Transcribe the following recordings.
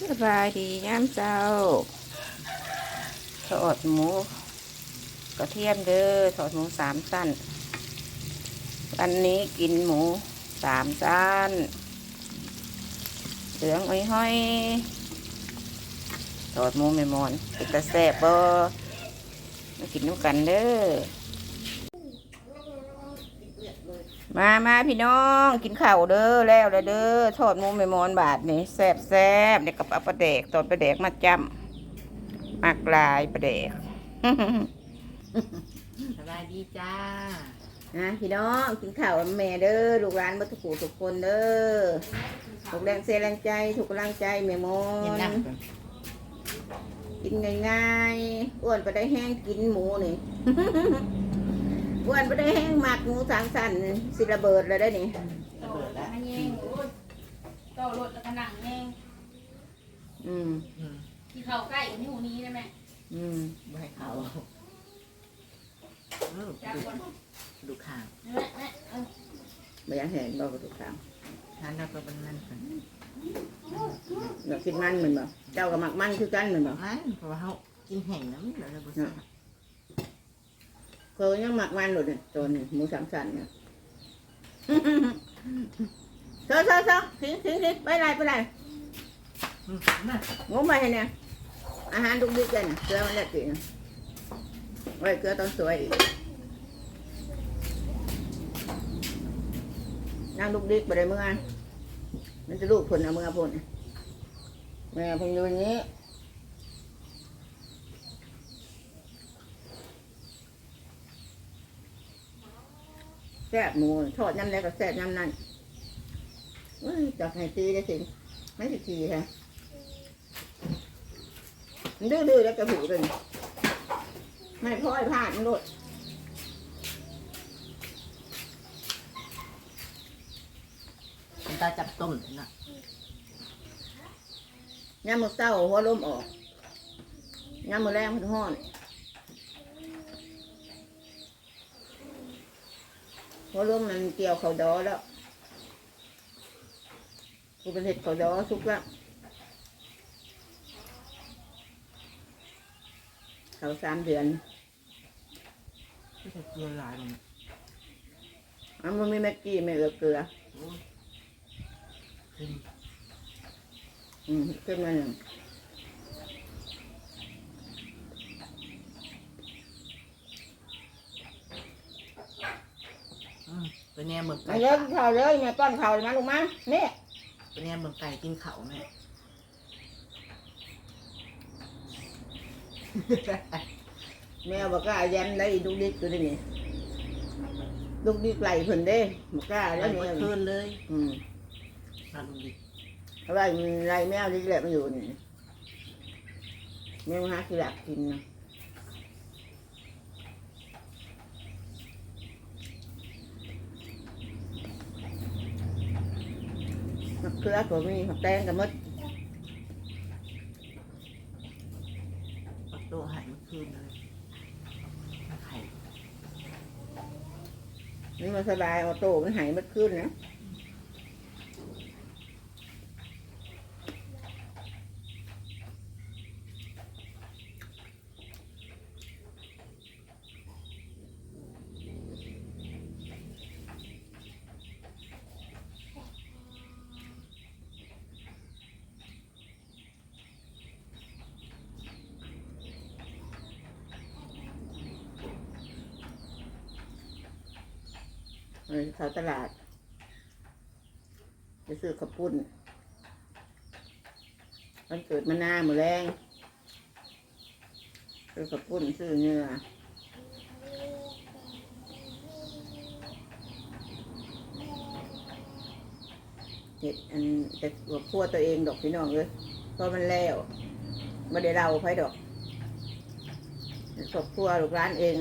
สบายดียามเช้าทอดหมูกระเทียมเด้อทอดหมูสามสั้นวันนี้กินหมูสามสั้นเหลืองอ้อยห้อยทอดหมูไม่มอนเป็นตะแซ่บบ่มากินน้ำกันเด้อ มามาพี่น้องกินข้าวเด้อแล้วแล้วเด้อทอดหมูไม่มอนบาทนี่แซ่บแซ่บเนี่ยกับเอาปลาแดกตอนปลาแดกมาจำมักลายปลาแดกสบายดีจ้านะพี่น้องกินข้าวกับแม่เด้อลูกหลานบัทุกผู้ทุกคนเด้อถูกแรงเสียแรงใจถูกกำลังใจแม่มอเห็นนน้ำก่อนกินง่ายๆอ้วนไปได้แห้งกินหมูนี่ อ้วนไปได้แห้งหมักหมูสามสันสิระเบิดเลยได้นี่ระเบิดแล้วมาแย่งโอ้ยต่อรถแล้วก็นั่งแย่งอืมอืมที่เข้าใกล้กันอยู่นี้ได้ไหมอืมไม่ให้เขาเออจากดูคนดูข่าวแม่แม่เออไม่อยากแห้งบอกกับทุกครั้งทานแล้วก็เป็นนั่นก่อนอยากกินมันเหมือนบ่เจ้ากับหมักมันคือกันเหมือนบ่มันเพราะว่าเขากินแห้งน้ำแล้วเราบ่ใส่ เคยยังหมักมันหลุดเนี่ยตัวนี้หมูสามสันเนี่ยเซอเซอเซอทิ้งทิ้งทิ้งไปไรไปไรอืมมางูไปให้เนี่ยอาหารทุกดิกันน่ะเกลือมันแหลกกินไว้เกลือตอนสวยอีกนั่งลูกดิกไปเลยเมื่อมันจะลูกผลเอามือผลแม่เพิ่งอยู่อย่างนี้ แซ่บหมูทอดน้ำแล้วก็แซ่บน้ำนั่นเฮ้ยจับให้ตีได้สิไม่สิทีฮะมันดื้อๆแล้วจะหูเลยไม่พ่อยพลาดมันโลดคุณตาจับต้มนะย่ามมือเศร้าหัวลมออกย่ามมือแรงมันห้อน หัวลมมันเกี่ยวเขาดอแล้วกูเป็นเห็ดเขาดอสุกแล้วเขาสามเดือนที่จะเกลือหลายมันอันมันไม่แม็กกี้ไม่เอือเกลือโอ้ยขึ้นอืมขึ้นมาหนึ่ง อืมตัวเนี้ยเมืองมาไก่เยอะเขาเลยเนี่ยก้อนเขามาลงมาเนี่ยตัวเนี้ยเมืองไก่กินเขาแม่แมวบอกว่ายันได้ลูกดิกตัวนี้ลูกดิกไหลเพิ่นเด้บอกว่าแล้แล้ววเมื่เนี่อยคืนเลยอืมมาดูดิเพราะว่ามันไรแมวดิกแหละมันอยู่นี่แมวหาคือหลักกินนะ มะเขือก็มีมะแตงกับมดปักโตหายเมื่อคืนเลยมาไข่นี่มันสบายออโต้มันหายมดขึ้นนะ เออเข้าตลาดจะซื้อข้าวปุ้นมันเกิดมาหน้ามือแรงซื้อข้าวปุ้นซื้อเนื้อเห็ดอันแต่ว่าพัวตัวเองดอกพี่น้องเลยเพราะมันแล้วไม่ได้เล่าไผดอกครอบครัวลูกร้านเอง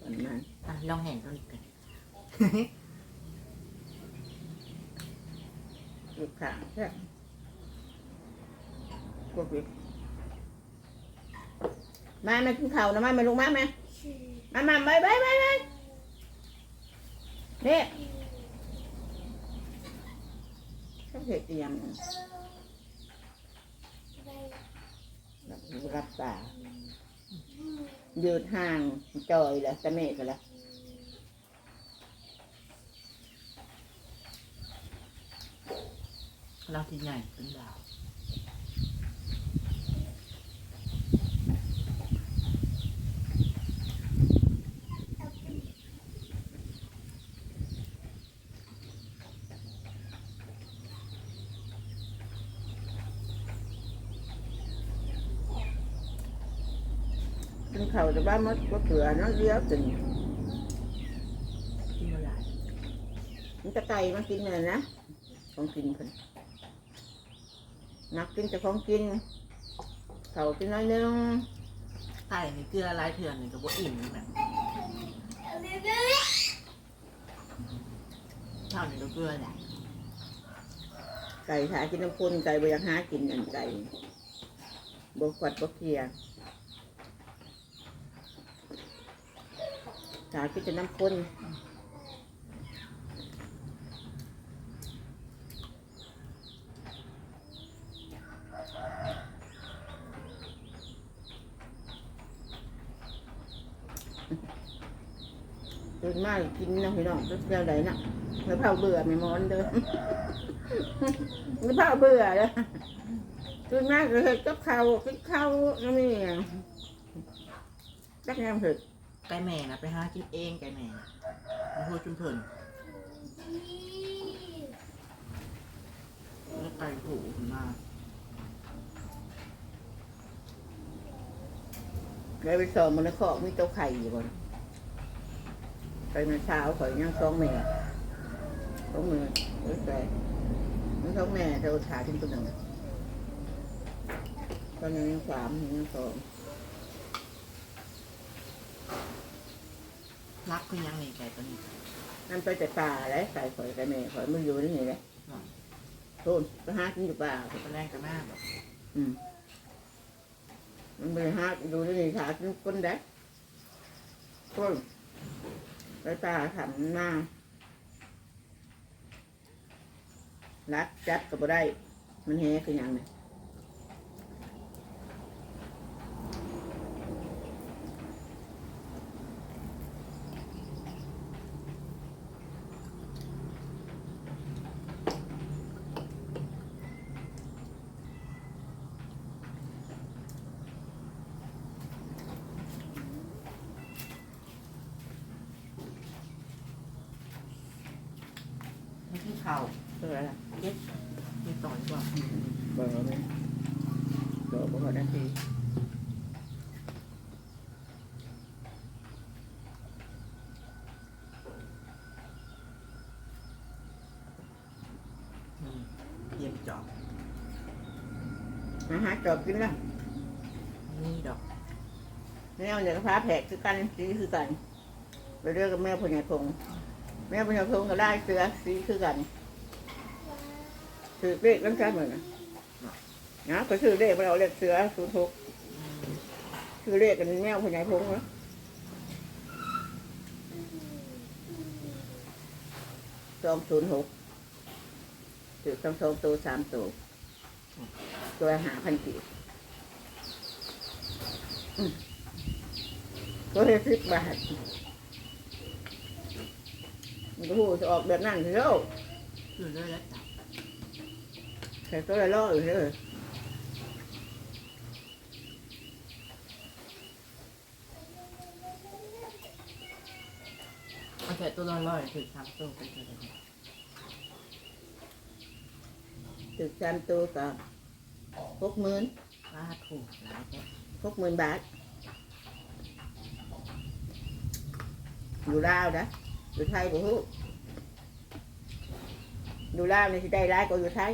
ประมาณ อะ ลองแห้งตัวนี้กันลูกขางใช่พวกนี้มาแมากินข้าวนะมาแมาลูกมาแมามามาไปไปไปไปเนี่เขาเห็ดอียังรับตายืดห่างจอยแล้วตะเมฆกันแล้ว เราที่ใหญ่เป็นดาวกินข้าวจะบ้านมดก็เกลือน้องเลี้ยวตึงที่เมื่อไหร่มันจะไก่มากินเลยนะของกินคน นักกินจะของกินเขากินน้อยนึงไก่ในเกลือลายเถื่อนนี่ก็บ่อิ่มแบบเท่านี้ก็เกลือแหละไก่หากินน้ำคนไก่บอยากหากินอันไก่บกวัดบกเคียหากินแต่น้ำคน ตื่นมากกินนะพี่น้องก็เจ้าใดนะไม่เผาเบื่อไม่มอนเด้อไม่เผาเบื่อเลยตื่นมากเลยกับข้าวกินข้าวนี่จักแนมเถิดไก่แม่นะไปหากินเองไก่แม่นะมาพูดจุนเพิ่นแล้วไก่ผูขึ้นมาเลยไปสอบมันในคอกมีเต้าไข่อยู่บน ไปมาเช้าข่อยยังสองแม่สองมือเอ้ยใจมันสองแม่เธอขาทิ้งตัวหนึ่งตอนนี้ยังสามยังสองรักคือยังนี่ไก่ตัวนี้นั่นไปแต่ป่าเลยไก่ข่อยไก่แม่ข่อยมันอยู่นี่เลยโทษไปหากินอยู่ป่าตัวแรกกับแม่แบบอืมมันไปหาอยู่นี่ขากินคนได้คน แล้วตาทำหน้ารักจัดก็บ่ได้ มันแห่คืออยังเนี่ย เข่าเท่าไหรล่ะเย็ดเย็ดต่อยกว่าเบอร์เลยเบอร์บ่พอนาทีอืมเย็บจอบมาหาจอบกินละนี่ดอกแมวเนี่ยก็พาแผกคือกันสีคือกันไปเรื่อยกับแมวพญาพง แมวพญาพงก็ได้เสือสีคือกันถือเลขแล้วกันเหมือนนะนะก็ชื่อเลขเราเลขเสือศูนย์หกอือเลขกันแมวพญาพงนะสองศูนย์หกถือสองสองตัวสามตัวตัวหาพันกี่อืมก็เลยสิบบาท มันก็พูดจะออกแบบนั้นเถอะคือเลยแล้วจับแต่ตัวละร้อยเลยเอาแค่ตัวละร้อยถึงสามตัวไปเลยถึงสามตัวก็หกหมื่นลาถูกหลายแค่หกหมื่นบาทอยู่ลาวนะ อยู่ไทยบ่ฮู้อยู่ลาวนี่สิได้ร้ายกว่าอยู่ไทย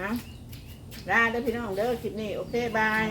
นะลาเด้อพี่น้องเด้อคลิปนี้ โอเค บาย